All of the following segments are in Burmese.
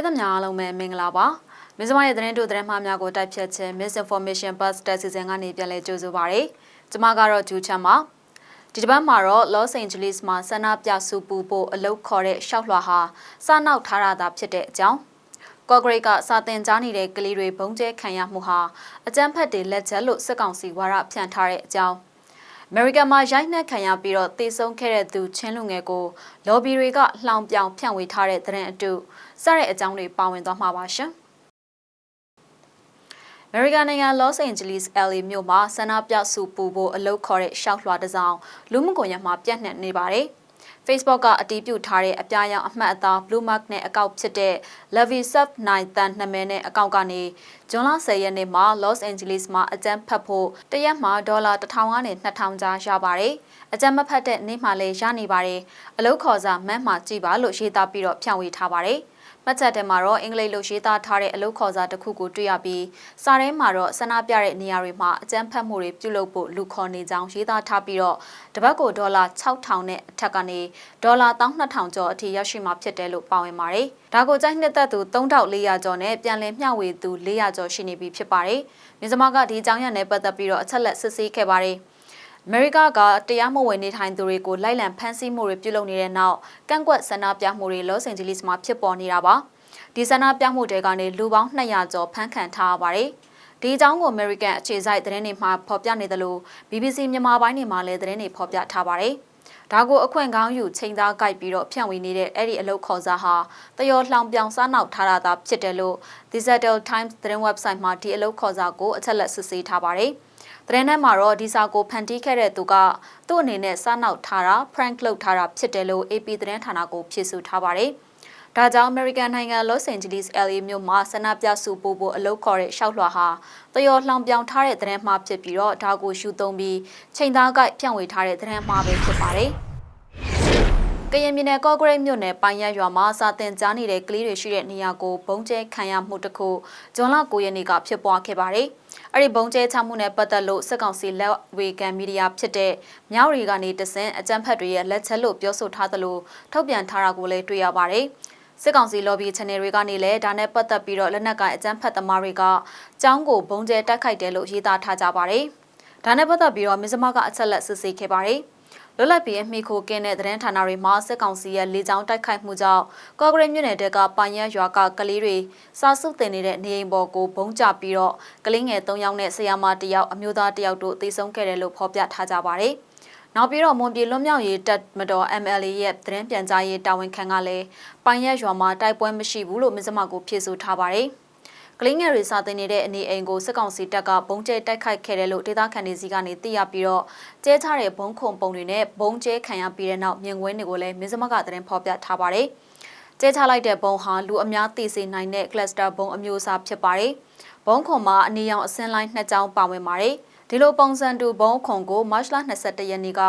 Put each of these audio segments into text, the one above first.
ရိသတ်များအားလုံးပဲမင်္ဂလာပါမစ္စမရဲ့သတင်းတို့သတင်းမှားများကိုတိုက်ဖြတ်ခြင်း misinformation bus တက်စီစဉ်ကနေပြန်လည်ကြိုဆိုပါရစေကျွန်မကတော့ဂျူချမ်းပါဒီတစ်ပတ်မှာတော့ Los Angeles မှာဆန္ဒပြစုပူဖို့အလုတ်ခေါ်တဲ့ရှောက်လွှာဟာစနောက်ထားရတာဖြစ်တဲ့အကြောင်းကော့ဂရိတ်ကစာတင်ကြားနေတဲ့ကလေးတွေဘုံကျဲခံရမှုဟာအကြမ်းဖက်တွေလက်ချက်လို့စစ်ကောင်စီဝါရဖြန့်ထားတဲ့အကြောင်းအမေရိကန်မှာရိုက်နှက်ခံရပြီးတော့တေဆုံးခဲ့တဲ့သူချင်းလူငယ်ကိုလော်ဘီတွေကလှောင်ပြောင်ဖြန့်ဝေထားတဲ့သတင်းအတူ စတဲ့အကြောင်းတွေပါဝင်သွားမှာပါရှင်။အမေရိကန်နိုင်ငံ Los Angeles LA မြို့မှာဆန္ဒပြစုပူဖို့အလုပ်ခေါ်တဲ့ရှောက်လွှာတစ်စောင်လူမှုကွန်ရက်မှာပြန့်နှံ့နေပါတယ်။ Facebook ကအတည်ပြုထားတဲ့အပြာရောင်အမှတ်အသား Blue Mark နဲ့အကောင့်ဖြစ်တဲ့ Levi Sub 9တန်နာမည်နဲ့အကောင့်ကနေဇွန်လ10ရက်နေ့မှာ Los Angeles မှာအကြမ်းဖက်ဖို့တရက်မှာဒေါ်လာ1000ကနေ2000ကြားရပါတယ်။အကြမ်းမဖက်တဲ့နေ့မှလည်းရနေပါတယ်။အလုပ်ခေါ်စာမန်းမှကြည့်ပါလို့ရေးသားပြီးတော့ဖြန့်ဝေထားပါတယ်။ မှတ်ချက်ထဲမှာတော့အင်္ဂလိပ်လိုရေးသားထားတဲ့အလုပ်ခေါ်စာတစ်ခုကိုတွေ့ရပြီးစာထဲမှာတော့ဆန္ဒပြတဲ့နေရာတွေမှာအကြမ်းဖက်မှုတွေပြုလုပ်ဖို့လူခေါ်နေကြောင်းရေးသားထားပြီးတော့တပတ်ကိုဒေါ်လာ6000နဲ့အထက်ကနေဒေါ်လာ12000ကျော်အထိရရှိမှာဖြစ်တယ်လို့ပါဝင်ပါတယ်။ဒါကိုကြိုက်နှစ်သက်သူ3400ကျော်နဲ့ပြန်လည်မျှဝေသူ400ကျော်ရှိနေပြီဖြစ်ပါတယ်။မြစမကဒီအကြောင်းရနဲ့ပတ်သက်ပြီးတော့အချက်လက်စစ်ဆေးခဲ့ပါတယ်။ အမေရိကကတရားမဝင်နေထိုင်သူတွေကိုလိုက်လံဖမ်းဆီးမှုတွေပြုလုပ်နေတဲ့နောက်ကန့်ကွက်ဆန္ဒပြမှုတွေလော့စ်အန်ဂျလိစ်မှာဖြစ်ပေါ်နေတာပါဒီဆန္ဒပြမှုတွေကနေလူပေါင်း200ကျော်ဖမ်းခံထားရပါတယ်ဒီအကြောင်းကို American အခြေစိုက်သတင်းတွေမှာဖော်ပြနေတယ်လို့ BBC မြန်မာပိုင်းတွေမှာလည်းသတင်းတွေဖော်ပြထားပါတယ်ဒါကိုအခွင့်ကောင်းယူချိန်သားကြိုက်ပြီးတော့ဖြန့်ဝေနေတဲ့အဲ့ဒီအလုပ်ခေါ်စားဟာတယောလှောင်ပြောင်စားနောက်ထားတာသာဖြစ်တယ်လို့ Digital Times သတင်း website မှာဒီအလုပ်ခေါ်စားကိုအချက်လက်စစ်ဆေးထားပါတယ်။ သတင်းထဲမှာတော့ဒီစာကိုဖန်တီးခဲ့တဲ့သူကသူ့အနေနဲ့စားနောက်ထားတာ prank လုပ်ထားတာဖြစ်တယ်လို့ AP သတင်းဌာနကိုဖြေဆိုထားပါတယ်။ဒါကြောင့် American နိုင်ငံ Los Angeles LA မြို့မှာဆန္ဒပြစုပို့ဖို့အလုပ်ခေါ်တဲ့ရှောက်လွှာဟာတယောလှောင်ပြောင်ထားတဲ့သတင်းမှာဖြစ်ပြီးတော့ဒါကိုရှုသုံးပြီးချိန်သားကိုက်ဖြန့်ဝေထားတဲ့သတင်းမှာပဲဖြစ်ပါတယ်။ ကရင်ပြည်နယ်ကော့ဂရိတ်မြို့နယ်ပိုင်ရရွာမှာစာတင်ကြားနေတဲ့ကလေးတွေရှိတဲ့နေရာကိုဘုံကျဲခံရမှုတစ်ခုဇွန်လ9ရက်နေ့ကဖြစ်ပွားခဲ့ပါတယ်။အဲ့ဒီဘုံကျဲချမှုနဲ့ပတ်သက်လို့စစ်ကောင်စီလက်ဝေကန်မီဒီယာဖြစ်တဲ့မြောက်ရီကနေတဆင့်အကြမ်းဖက်တွေရဲ့လက်ချက်လို့ပြောဆိုထားသလိုထုတ်ပြန်ထားတာကိုလည်းတွေ့ရပါတယ်။စစ်ကောင်စီ lobby channel တွေကနေလည်းဒါနဲ့ပတ်သက်ပြီးတော့လက်နက်ကိုင်အကြမ်းဖက်သမားတွေကကျောင်းကိုဘုံကျဲတိုက်ခိုက်တယ်လို့ရေးသားထားကြပါတယ်။ဒါနဲ့ပတ်သက်ပြီးတော့မစ္စမကအချက်လက်စစ်ဆေးခဲ့ပါတယ်။ လွတ်လပ်ပြီးအမိခိုကင်းတဲ့သတင်းဌာနတွေမှာစစ်ကောင်စီရဲ့လေကြောင်းတိုက်ခိုက်မှုကြောင့်ကော့ဂရိတ်မြို့နယ်တဲကပိုင်ရရွာကကလေးတွေစာစုတင်နေတဲ့နေအိမ်ပေါ်ကိုဘုံကျပြီးတော့ကလေးငယ်၃ယောက်နဲ့ဆရာမ၁ယောက်အမျိုးသား၁ယောက်တို့သေဆုံးခဲ့တယ်လို့ဖော်ပြထားကြပါတယ်။နောက်ပြီးတော့မွန်ပြည်လွတ်မြောက်ရေးတပ်မတော် MLA ရဲ့သတင်းပြန်ကြားရေးတာဝန်ခံကလည်းပိုင်ရရွာမှာတိုက်ပွဲမရှိဘူးလို့မြစမကိုဖြေဆိုထားပါတယ်။ ကလင်းငယ်တွေစာတင်နေတဲ့အနေအိမ်ကိုစစ်ကောင်စီတပ်ကဘုံကျဲတိုက်ခိုက်ခဲ့တယ်လို့ဒေသခံတွေစီကနေသိရပြီးတော့ကျဲချတဲ့ဘုံခုံပုံတွေနဲ့ဘုံကျဲခံရပြီးတဲ့နောက်မြင်ကွင်းတွေကိုလည်းမြစမကသတင်းဖော်ပြထားပါတယ်။ကျဲချလိုက်တဲ့ဘုံဟာလူအများသိစေနိုင်တဲ့ cluster ဘုံအမျိုးအစားဖြစ်ပါတယ်။ဘုံခုံမှာအနီရောင်အစင်းလိုင်းနှစ်ကြောင်းပါဝင်ပါတယ်။ ဒီလိုပုံစံတူဘုံခုံကိုမတ်လ22ရက်နေ့က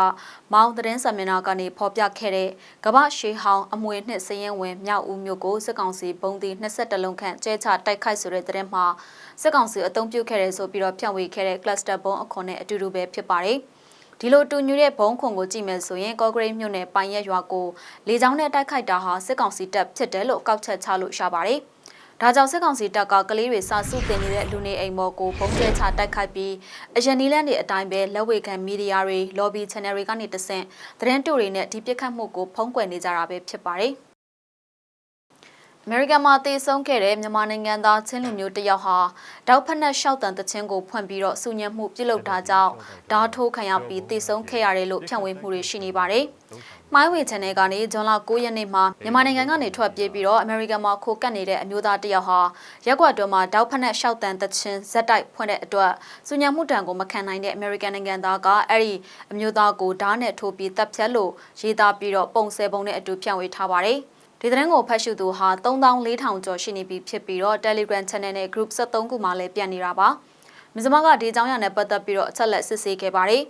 မောင်သတင်းဆမင်နာကနေဖော်ပြခဲ့တဲ့ကမ္ဘာရှေးဟောင်းအမွေနှစ်စည်ရင်ဝင်မြောက်ဦးမြို့ကိုစစ်ကောင်စီဘုံတီ22လုံးခန့်ကျဲချတိုက်ခိုက်ဆိုတဲ့သတင်းမှာစစ်ကောင်စီအုံပြုခဲ့တယ်ဆိုပြီးတော့ဖြန့်ဝေခဲ့တဲ့ cluster ဘုံအခွန်နဲ့အတူတူပဲဖြစ်ပါတယ်ဒီလိုတူညူတဲ့ဘုံခွန်ကိုကြည့်မယ်ဆိုရင်ကော့ဂရိတ်မြို့နယ်ပိုင်ရက်ရွာကိုလေကြောင်းနဲ့တိုက်ခိုက်တာဟာစစ်ကောင်စီတပ်ဖြစ်တယ်လို့ကောက်ချက်ချလို့ရပါတယ်။ ဒါကြောင့်စစ်ကောင်စီတပ်ကကလေးတွေစာစုတင်နေတဲ့လူနေအိမ်မော်ကိုပုံကျဲချတိုက်ခိုက်ပြီးအရန်နီလန်တွေအတိုင်းပဲလက်ဝေခံမီဒီယာတွေ lobby channel တွေကနေတဆင့်သတင်းတူတွေနဲ့ဒီပြစ်ခတ်မှုကိုဖုံးကွယ်နေကြတာပဲဖြစ်ပါတယ်။ အမေရိကန်မှာတည်ဆုံခဲ့တဲ့မြန်မာနိုင်ငံသားချင်းလူမျိုးတယောက်ဟာတောက်ဖက်နဲ့ရှောက်တန်တချင်းကိုဖွင့်ပြီးတော့စုညံမှုပြုလုပ်တာကြောင့်ဓာတ်ထိုးခံရပြီးတည်ဆုံခဲ့ရတယ်လို့ဖြန့်ဝေမှုတွေရှိနေပါတယ်။မိုင်းဝေ channel ကနေဇွန်လ9ရက်နေ့မှာမြန်မာနိုင်ငံကနေထွက်ပြေးပြီးတော့အမေရိကန်မှာခိုကတ်နေတဲ့အမျိုးသားတယောက်ဟာရက်ကွက်တွင်မှာတောက်ဖက်နဲ့ရှောက်တန်တချင်းဇက်တိုက်ဖွင့်တဲ့အတွက်စုညံမှုတံကိုမခံနိုင်တဲ့အမေရိကန်နိုင်ငံသားကအဲ့ဒီအမျိုးသားကိုဓာတ်နဲ့ထိုးပြီးတပ်ဖြတ်လို့ရေးသားပြီးတော့ပုံစဲပုံနဲ့အတူဖြန့်ဝေထားပါတယ်။ ဒီသတင်းကိုဖတ်ရှုသူဟာ3400ကျော်ရှိနေပြီဖြစ်ပြီးတော့ Telegram Channel နဲ့ Group 73ခုမှလည်းပြန်နေတာပါမြစမကဒီအကြောင်းအရာနဲ့ပတ်သက်ပြီးတော့အချက်လက်စစ်ဆေးခဲ့ပါတယ်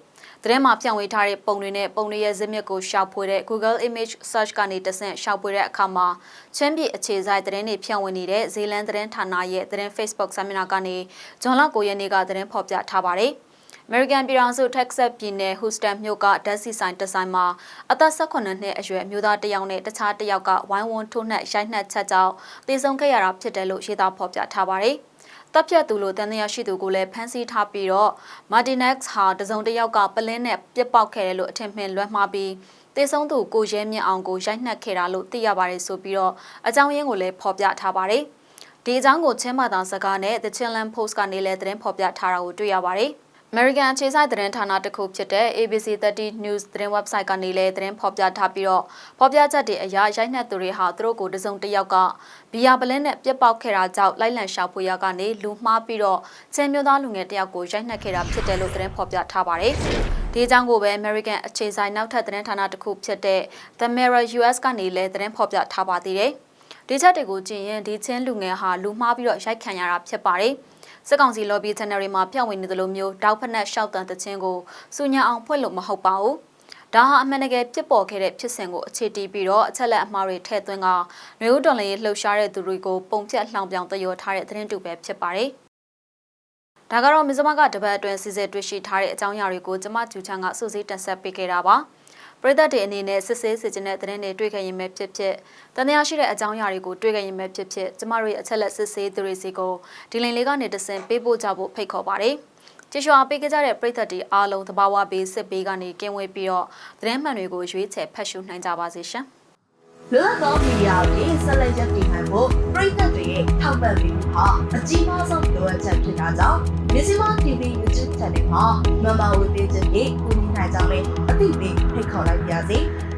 သတင်းမှာဖြန့်ဝေထားတဲ့ပုံတွေနဲ့ပုံတွေရဲ့ဇစ်မြစ်ကိုရှောက်ဖွေတဲ့ Google Image Search ကနေတဆင့်ရှောက်ဖွေတဲ့အခါမှာချင်းပြည်အခြေစိုက်သတင်းတွေဖြန့်ဝေနေတဲ့ဇီလန်သတင်းဌာနရဲ့သတင်း Facebook စာမျက်နှာကနေဂျွန်လ9ရက်နေ့ကသတင်းဖော်ပြထားပါတယ်။ American ပြည်ထောင်စု Texas ပြည်နယ် Houston မြို့ကဓာတ်ဆီဆိုင်တစ်ဆိုင်မှာအသက်18နှစ်အရွယ်အမျိုးသားတစ်ယောက်နဲ့တခြားတစ်ယောက်ကဝိုင်းဝန်းထိုးနှက်ရိုက်နှက်ချက်ကြောင့်သေဆုံးခဲ့ရတာဖြစ်တယ်လို့ရေးသားဖော်ပြထားပါတယ်။တပ်ဖြတ်သူလို့တန်တရားရှိသူကိုလည်းဖမ်းဆီးထားပြီးတော့ Martinex ဟာတစုံတစ်ယောက်ကပလင်းနဲ့ပြစ်ပေါက်ခဲ့တယ်လို့အထင်မှန်လွှမ်းမှားပြီးတေဆုံးသူကိုရဲမြင့်အောင်ကိုရိုက်နှက်ခဲ့တာလို့သိရပါတယ်ဆိုပြီးတော့အကြောင်းရင်းကိုလည်းဖော်ပြထားပါတယ်။ဒီအကြောင်းကိုချင်းမာတာစကားနဲ့ The Chinland Post ကနေလည်းသတင်းဖော်ပြထားတာကိုတွေ့ရပါတယ်။ American အခြေစိုက်သတင်းဌာနတစ်ခုဖြစ်တဲ့ ABC 30 News သတင်း website ကနေလည်းသတင်းဖော်ပြထားပြီးတော့ဖော်ပြချက်တွေအရရိုက်နှက်သူတွေဟာသူတို့ကိုတစုံတစ်ယောက်ကဘီယာပလင်းနဲ့ပြစ်ပေါက်ခဲ့တာကြောင့်လိုက်လံရှာဖွေရကနေလူမှားပြီးတော့ချင်းမျိုးသားလူငယ်တစ်ယောက်ကိုရိုက်နှက်ခဲ့တာဖြစ်တယ်လို့သတင်းဖော်ပြထားပါတယ်။ဒီအကြောင်းကိုပဲ American အခြေစိုက်နောက်ထပ်သတင်းဌာနတစ်ခုဖြစ်တဲ့ The Mirror US ကနေလည်းသတင်းဖော်ပြထားပါသေးတယ်။ဒီချက်တွေကိုကြည့်ရင်ဒီချင်းလူငယ်ဟာလူမှားပြီးတော့ရိုက်ခံရတာဖြစ်ပါတယ်။ စစ်ကောင်စီ lobby channel တွေမှာပြန့်ဝေနေသလိုမျိုးတောက်ဖက်နဲ့ရှောက်တန်တခြင်းကိုစူညာအောင်ဖွင့်လို့မဟုတ်ပါဘူး။ဒါဟာအမှန်တကယ်ဖြစ်ပေါ်ခဲ့တဲ့ဖြစ်စဉ်ကိုအခြေတည်ပြီးတော့အချက်လက်အမှားတွေထည့်သွင်းကမျိုးတော်လည်းလှုပ်ရှားတဲ့သူတွေကိုပုံပြက်လှောင်ပြောင်တရောထားတဲ့သတင်းတူပဲဖြစ်ပါတယ်။ဒါကတော့မဇမကတပတ်အတွင်းစီစဉ်တွေ့ရှိထားတဲ့အကြောင်းအရာတွေကိုကျမကျူချန်ကစုစည်းတင်ဆက်ပေးခဲ့တာပါ။ ပရိသတ်တွေအနေနဲ့စစ်ဆေးစစ်ကျင်တဲ့သတင်းတွေတွေ့ခဲ့ရင်ပဲဖြစ်ဖြစ်တန်တရားရှိတဲ့အကြောင်းအရာတွေကိုတွေ့ခဲ့ရင်ပဲဖြစ်ဖြစ်ကျမတို့ရဲ့အချက်လက်စစ်ဆေးသူတွေစီကိုဒီလင်လေးကနေတဆင်ပေးပို့ကြဖို့ဖိတ်ခေါ်ပါတယ်ကျေးဇူးအပေးကြတဲ့ပရိသတ်တွေအားလုံးတဘာဝဘေးစစ်ဘေးကနေကင်းဝေးပြီးတော့သတင်းမှန်တွေကိုရွေးချယ်ဖတ်ရှုနိုင်ကြပါစေရှင်လွတ်သောမီဒီယာကိုဆက်လက်ရပ်တည်နိုင်ဖို့ပြည်သက်တွေရဲ့ထောက်ပံ့ပေးမှုဟာအကြီးမားဆုံးလိုအပ်ချက်ဖြစ်တာကြောင့်မြစီမ TV YouTube Channel မှာမမဝေပေးခြင်းဖြင့်ကူညီနိုင်ကြောင်း လည်းအသိပေးဖိတ်ခေါ်လိုက်ပါရစေ။